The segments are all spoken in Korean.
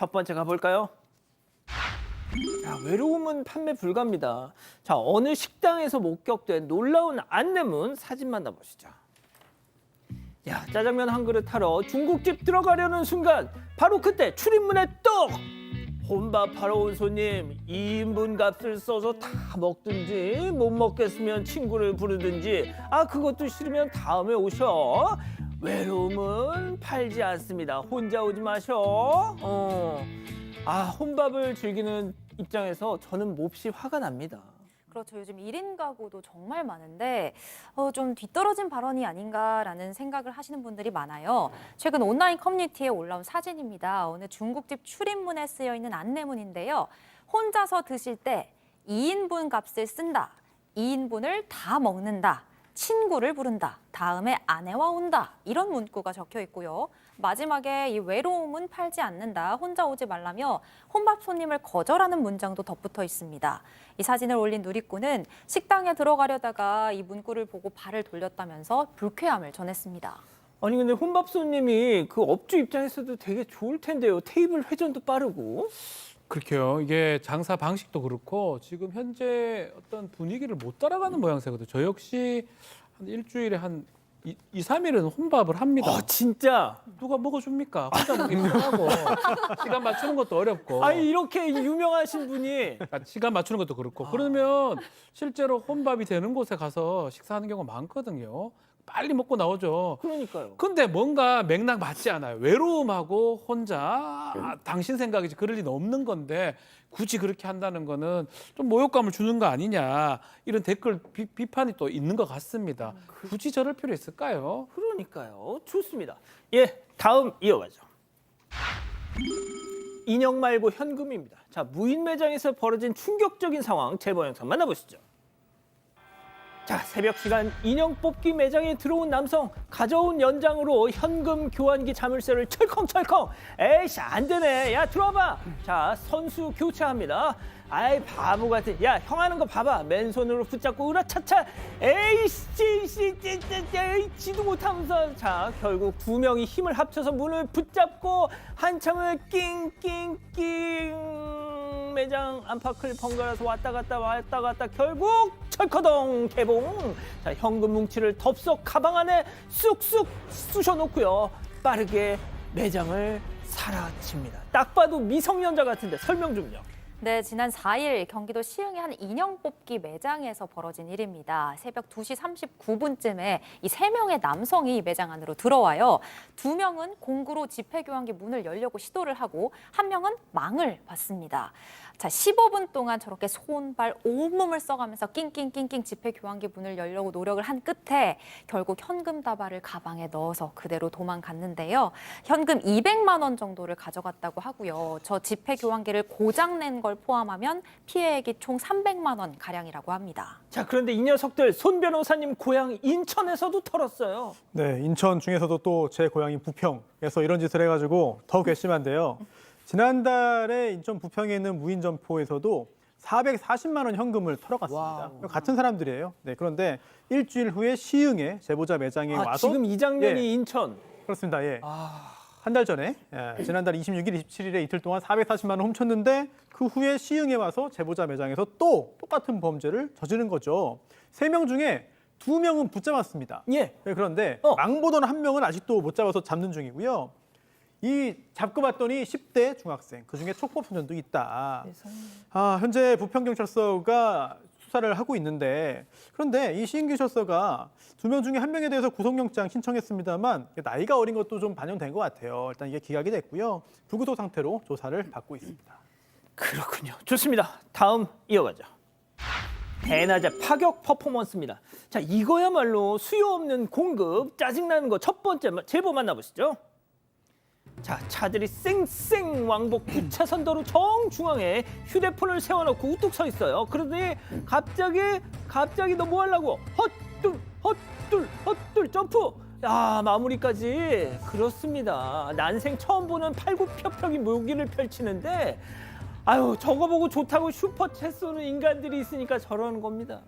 첫 번째 가볼까요? 자, 외로움은 판매 불가입니다. 자, 어느 식당에서 목격된 놀라운 안내문 사진 만나보시죠. 야, 짜장면 한 그릇 하러 중국집 들어가려는 순간 바로 그때 출입문에 떡! 혼밥 하러 온 손님 2인분 값을 써서 다 먹든지 못 먹겠으면 친구를 부르든지 아 그것도 싫으면 다음에 오셔 외로움은 팔지 않습니다 혼자 오지 마셔 어. 아 혼밥을 즐기는 입장에서 저는 몹시 화가 납니다 그렇죠. 요즘 1인 가구도 정말 많은데 어, 좀 뒤떨어진 발언이 아닌가라는 생각을 하시는 분들이 많아요. 최근 온라인 커뮤니티에 올라온 사진입니다. 어느 중국집 출입문에 쓰여 있는 안내문인데요. 혼자서 드실 때 2인분 값을 쓴다. 2인분을 다 먹는다. 친구를 부른다. 다음에 아내와 온다. 이런 문구가 적혀 있고요. 마지막에 이 외로움은 팔지 않는다. 혼자 오지 말라며 혼밥 손님을 거절하는 문장도 덧붙어 있습니다. 이 사진을 올린 누리꾼은 식당에 들어가려다가 이 문구를 보고 발을 돌렸다면서 불쾌함을 전했습니다. 아니 근데 혼밥 손님이 그 업주 입장에서도 되게 좋을 텐데요 테이블 회전도 빠르고 그렇게요. 이게 장사 방식도 그렇고 지금 현재 어떤 분위기를 못 따라가는 모양새거든요. 저 역시 한 일주일에 한 2, 2 3일은 혼밥을 합니다. 아 진짜 누가 먹어줍니까? 혼자 먹기 편하고 시간 맞추는 것도 어렵고 아니 이렇게 유명하신 분이 아, 시간 맞추는 것도 그렇고 그러면 실제로 혼밥이 되는 곳에 가서 식사하는 경우가 많거든요. 빨리 먹고 나오죠. 그러니까요. 근데 뭔가 맥락 맞지 않아요. 외로움하고 혼자 아, 당신 생각이지 그럴 리는 없는 건데 굳이 그렇게 한다는 거는 좀 모욕감을 주는 거 아니냐 이런 댓글 비, 비판이 또 있는 것 같습니다. 굳이 저럴 필요 있을까요? 그러니까요. 좋습니다. 예, 다음 이어가죠. 인형 말고 현금입니다. 자, 무인 매장에서 벌어진 충격적인 상황 제보 영상 만나보시죠. 자, 새벽 시간 인형 뽑기 매장에 들어온 남성 가져온 연장으로 현금 교환기 자물쇠를 철컹철컹. 에이씨 안 되네. 야 들어와봐. 자, 선수 교체합니다. 아이 바보 같은. 야 형 하는 거 봐봐. 맨손으로 붙잡고 으라차차. 에이씨 씨 찌찌찌 지도 못하면서 자 결국 두 명이 힘을 합쳐서 문을 붙잡고 한참을 낑낑낑 매장 안팎을 번갈아서 왔다 갔다 왔다 갔다 결국 철커덩 개봉. 자 현금 뭉치를 덥석 가방 안에 쑥쑥 쑤셔놓고요. 빠르게 매장을 사라칩니다. 딱 봐도 미성년자 같은데 설명 좀요 네, 지난 4일 경기도 시흥의 한 인형 뽑기 매장에서 벌어진 일입니다. 새벽 2시 39분쯤에 이세 명의 남성이 매장 안으로 들어와요. 두 명은 공구로 지폐 교환기 문을 열려고 시도를 하고 한 명은 망을 받습니다. 자, 15분 동안 저렇게 손, 발, 온몸을 써가면서 낑낑낑낑 지폐 교환기 문을 열려고 노력을 한 끝에 결국 현금 다발을 가방에 넣어서 그대로 도망갔는데요. 현금 200만 원 정도를 가져갔다고 하고요. 저 지폐 교환기를 고장 낸 걸 포함하면 피해액이 총 300만 원 가량이라고 합니다. 자 그런데 이 녀석들 손 변호사님 고향 인천에서도 털었어요 네, 인천 중에서도 또 제 고향인 부평에서 이런 짓을 해가지고 더욱 괘씸한데요. 지난달에 인천 부평에 있는 무인 점포에서도 440만 원 현금을 털어갔습니다. 같은 사람들이에요. 네, 그런데 일주일 후에 시흥에 제보자 매장에 아 와서 지금 이 장면이 예. 인천 그렇습니다. 예. 아 한 달 전에 예, 지난달 26일, 27일에 이틀 동안 440만 원 훔쳤는데 그 후에 시흥에 와서 제보자 매장에서 또 똑같은 범죄를 저지른 거죠. 세 명 중에 두 명은 붙잡았습니다. 예. 네, 그런데 어. 망보던 한 명은 아직도 못 잡아서 잡는 중이고요. 이 잡고 봤더니 10대 중학생, 그 중에 촉법 소년도 있다. 아, 현재 부평경찰서가 수사를 하고 있는데 그런데 이 시흥경찰서가 두 명 중에 한 명에 대해서 구속영장 신청했습니다만 나이가 어린 것도 좀 반영된 것 같아요. 일단 이게 기각이 됐고요. 불구속 상태로 조사를 받고 있습니다. 그렇군요. 좋습니다. 다음 이어가죠. 대낮에 파격 퍼포먼스입니다. 자, 이거야말로 수요 없는 공급, 짜증나는 거 첫 번째 제보 만나보시죠. 자, 차들이 쌩쌩 왕복 9차선 도로 정중앙에 휴대폰을 세워놓고 우뚝 서 있어요. 그러더니 갑자기, 갑자기 너 뭐 하려고? 헛둘, 헛둘, 헛둘 점프! 야, 마무리까지. 그렇습니다. 난생 처음 보는 팔굽혀펴기 묘기를 펼치는데, 아유, 저거 보고 좋다고 슈퍼챗 쏘는 인간들이 있으니까 저러는 겁니다.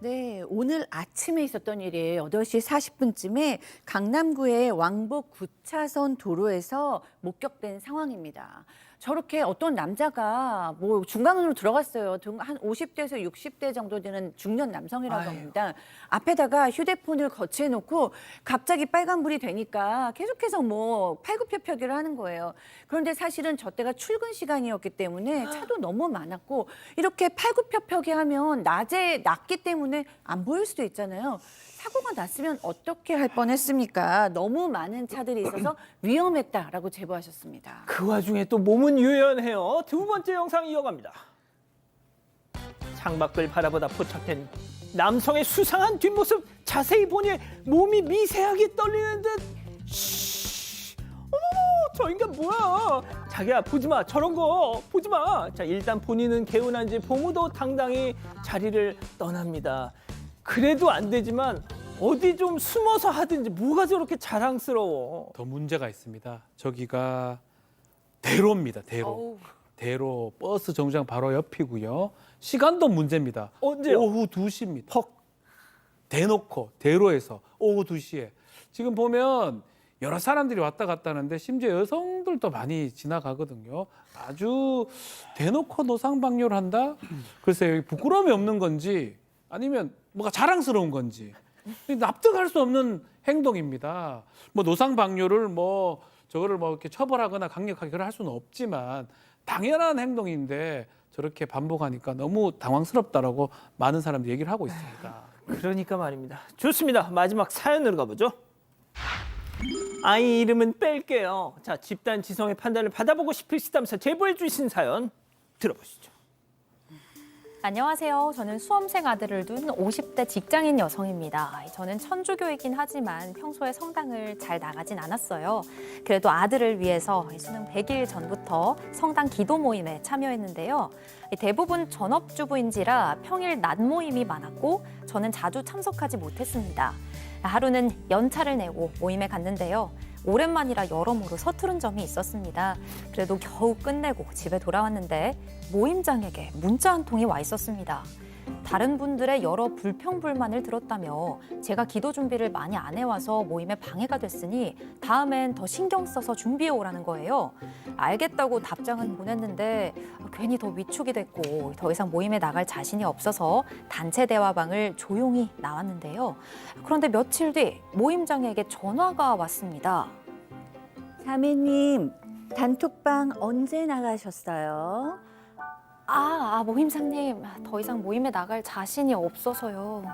네, 오늘 아침에 있었던 일이에요. 8시 40분쯤에 강남구의 왕복 9차선 도로에서 목격된 상황입니다. 저렇게 어떤 남자가 뭐 중간으로 들어갔어요. 등- 한 50대에서 60대 정도 되는 중년 남성이라고 아유. 합니다. 앞에다가 휴대폰을 거치해 놓고 갑자기 빨간불이 되니까 계속해서 뭐 팔굽혀펴기를 하는 거예요. 그런데 사실은 저 때가 출근 시간이었기 때문에 차도 너무 많았고 이렇게 팔굽혀펴기 하면 낮에 낮기 때문에 안 보일 수도 있잖아요. 사고가 났으면 어떻게 할 뻔했습니까? 너무 많은 차들이 있어서 위험했다라고 제보하셨습니다. 그 와중에 또 몸은 유연해요. 두 번째 영상 이어갑니다. 창밖을 바라보다 포착된 남성의 수상한 뒷모습 자세히 보니 몸이 미세하게 떨리는 듯. 쉬. 어머, 저 인간 뭐야? 자기야 보지 마. 저런 거 보지 마. 자 일단 본인은 개운한지 봉우도 당당히 자리를 떠납니다. 그래도 안 되지만 어디 좀 숨어서 하든지 뭐가 저렇게 자랑스러워. 더 문제가 있습니다. 저기가 대로입니다. 대로. 어우. 대로 버스 정류장 바로 옆이고요. 시간도 문제입니다. 언제요? 오후 2시입니다. 퍽 대놓고 대로에서 오후 2시에 지금 보면 여러 사람들이 왔다 갔다 하는데 심지어 여성들도 많이 지나가거든요. 아주 대놓고 노상방뇨를 한다? 글쎄요, 부끄러움이 없는 건지 아니면 뭐가 자랑스러운 건지 납득할 수 없는 행동입니다. 뭐 노상방뇨를 뭐 저거를 뭐 이렇게 처벌하거나 강력하게 그럴 할 수는 없지만 당연한 행동인데 저렇게 반복하니까 너무 당황스럽다라고 많은 사람들이 얘기를 하고 있습니다. 그러니까 말입니다. 좋습니다. 마지막 사연으로 가보죠. 아이 이름은 뺄게요. 자, 집단 지성의 판단을 받아보고 싶으시다면서 제보해 주신 사연 들어보시죠. 안녕하세요. 저는 수험생 아들을 둔 50대 직장인 여성입니다. 저는 천주교이긴 하지만 평소에 성당을 잘 나가진 않았어요. 그래도 아들을 위해서 수능 100일 전부터 성당 기도 모임에 참여했는데요. 대부분 전업주부인지라 평일 낮 모임이 많았고 저는 자주 참석하지 못했습니다. 하루는 연차를 내고 모임에 갔는데요. 오랜만이라 여러모로 서투른 점이 있었습니다. 그래도 겨우 끝내고 집에 돌아왔는데 모임장에게 문자 한 통이 와 있었습니다. 다른 분들의 여러 불평불만을 들었다며 제가 기도 준비를 많이 안 해와서 모임에 방해가 됐으니 다음엔 더 신경 써서 준비해 오라는 거예요. 알겠다고 답장은 보냈는데 괜히 더 위축이 됐고 더 이상 모임에 나갈 자신이 없어서 단체 대화방을 조용히 나왔는데요. 그런데 며칠 뒤 모임장에게 전화가 왔습니다. 자매님, 단톡방 언제 나가셨어요? 아, 아 모임장님 더 이상 모임에 나갈 자신이 없어서요.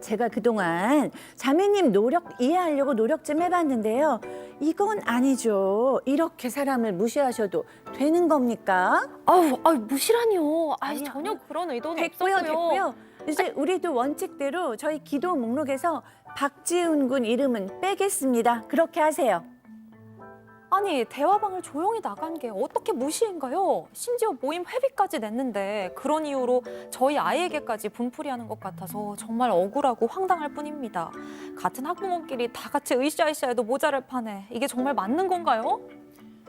제가 그동안 자매님 노력 이해하려고 노력 좀 해봤는데요. 이건 아니죠. 이렇게 사람을 무시하셔도 되는 겁니까? 아우, 아우 무시라니요. 아, 아니요. 전혀 그런 의도는 됐고요, 없었고요. 됐고요. 이제 우리도 원칙대로 저희 기도 목록에서 박지훈 군 이름은 빼겠습니다. 그렇게 하세요. 아니 대화방을 조용히 나간 게 어떻게 무시인가요? 심지어 모임 회비까지 냈는데 그런 이유로 저희 아이에게까지 분풀이하는 것 같아서 정말 억울하고 황당할 뿐입니다. 같은 학부모끼리 다 같이 으쌰으쌰해도 모자랄 판에 이게 정말 맞는 건가요?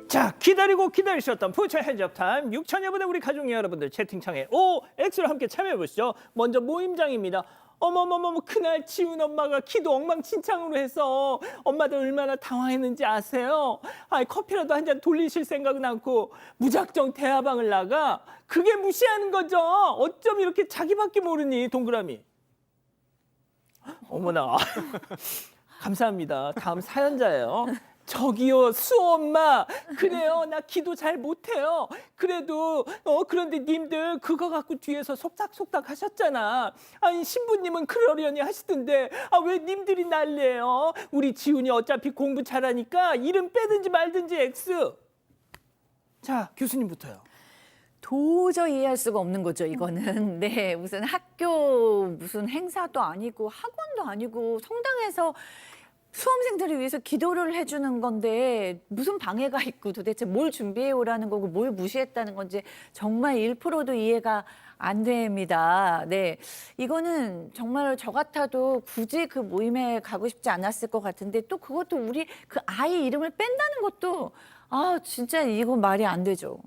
자, 기다리고 기다리셨던 부처 핸즈업 타임 6천여 분의 우리 가족 여러분들 채팅창에 O, X로 함께 참여해 보시죠. 먼저 모임장입니다. 어머머머머 그날 지훈 엄마가 기도 엉망진창으로 해서 엄마도 얼마나 당황했는지 아세요? 아이 커피라도 한 잔 돌리실 생각은 않고 무작정 대화방을 나가 그게 무시하는 거죠. 어쩜 이렇게 자기밖에 모르니 동그라미. 어머나 감사합니다. 다음 사연자예요. 저기요 수엄마. 그래요 나 기도 잘 못해요. 그래도 어 그런데 님들 그거 갖고 뒤에서 속닥속닥 하셨잖아. 아니 신부님은 그러려니 하시던데 아 왜 님들이 난리예요? 우리 지훈이 어차피 공부 잘하니까 이름 빼든지 말든지 X. 자 교수님부터요. 도저히 이해할 수가 없는 거죠, 이거는. 네, 무슨 학교, 무슨 행사도 아니고 학원도 아니고 성당에서 수험생들을 위해서 기도를 해주는 건데 무슨 방해가 있고 도대체 뭘 준비해 오라는 거고 뭘 무시했다는 건지 정말 1%도 이해가 안 됩니다. 네. 이거는 정말 저 같아도 굳이 그 모임에 가고 싶지 않았을 것 같은데 또 그것도 우리 그 아이 이름을 뺀다는 것도 아, 진짜 이건 말이 안 되죠.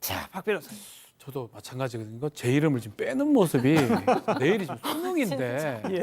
자 박 변호사님 저도 마찬가지거든요. 이거 제 이름을 지금 빼는 모습이 내일이 좀 수능인데. 예.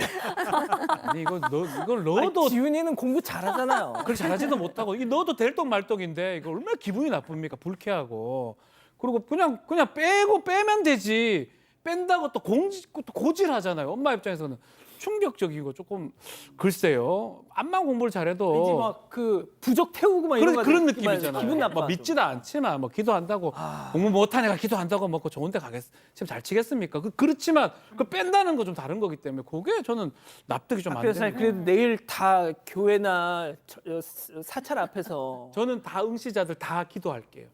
아니 이거 너 이걸 넣어도 지훈이는 공부 잘하잖아요. 그렇게 잘하지도 못하고 이 넣어도 될똥 말똥인데 이거 얼마나 기분이 나쁩니까? 불쾌하고. 그리고 그냥 그냥 빼고 빼면 되지. 뺀다고 또 공지 또 고질하잖아요. 엄마 입장에서는 충격적이고 조금 글쎄요. 암만 공부를 잘해도 막 그 부적 태우고 막 이런 그런 거 그런 같은 느낌이잖아요. 기분 나빠. 뭐 믿지도 않지만 뭐 기도한다고 아. 공부 못한 애가 기도한다고 먹고 좋은데 가겠 지금 잘 치겠습니까? 그 그렇지만 그 뺀다는 거 좀 다른 거기 때문에 그게 저는 납득이 좀안 앞에서 되는. 그래도 내일 다 교회나 저- 어, 사찰 앞에서 저는 다 응시자들 다 기도할게요.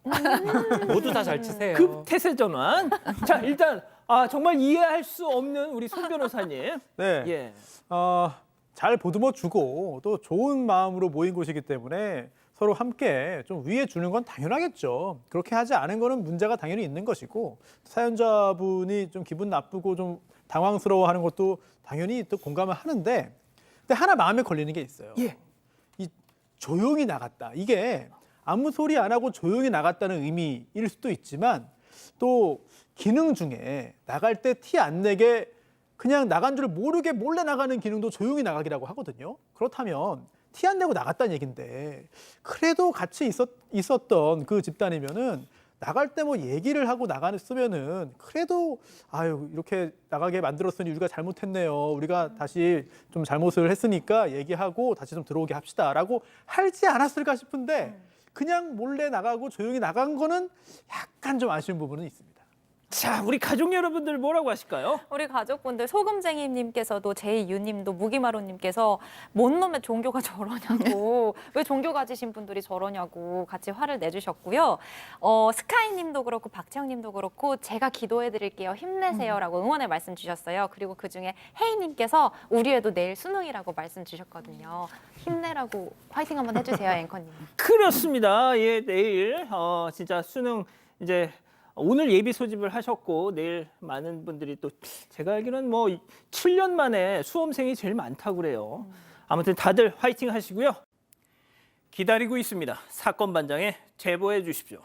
모두 다 잘 치세요. 급 태세 전환. 자 일단 아 정말 이해할 수 없는 우리 손 변호사님. 네. 예. 어, 잘 보듬어 주고 또 좋은 마음으로 모인 곳이기 때문에 서로 함께 좀 위해 주는 건 당연하겠죠. 그렇게 하지 않은 거는 문제가 당연히 있는 것이고 사연자분이 좀 기분 나쁘고 좀 당황스러워하는 것도 당연히 또 공감을 하는데 근데 하나 마음에 걸리는 게 있어요. 예. 이 조용히 나갔다. 이게 아무 소리 안 하고 조용히 나갔다는 의미일 수도 있지만 또 기능 중에 나갈 때 티 안 내게 그냥 나간 줄 모르게 몰래 나가는 기능도 조용히 나가기라고 하거든요. 그렇다면 티 안 내고 나갔다는 얘긴데 그래도 같이 있었, 있었던 그 집단이면은 나갈 때 뭐 얘기를 하고 나갔으면은 그래도 아유 이렇게 나가게 만들었으니 우리가 잘못했네요. 우리가 다시 좀 잘못을 했으니까 얘기하고 다시 좀 들어오게 합시다라고 하지 않았을까 싶은데 그냥 몰래 나가고 조용히 나간 거는 약간 좀 아쉬운 부분은 있습니다. 자 우리 가족 여러분들 뭐라고 하실까요? 우리 가족분들 소금쟁이님께서도 제이유님도 무기마루님께서 뭔 놈의 종교가 저러냐고 왜 종교 가지신 분들이 저러냐고 같이 화를 내주셨고요. 어, 스카이님도 그렇고 박채영님도 그렇고 제가 기도해드릴게요 힘내세요라고 응원의 말씀 주셨어요. 그리고 그 중에 헤이님께서 우리 애도 내일 수능이라고 말씀 주셨거든요. 힘내라고 화이팅 한번 해주세요 앵커님. 그렇습니다. 예, 내일 어, 진짜 수능 이제 오늘 예비 소집을 하셨고 내일 많은 분들이 또 제가 알기로는 뭐 7년 만에 수험생이 제일 많다고 그래요. 아무튼 다들 화이팅 하시고요. 기다리고 있습니다. 사건 반장에 제보해 주십시오.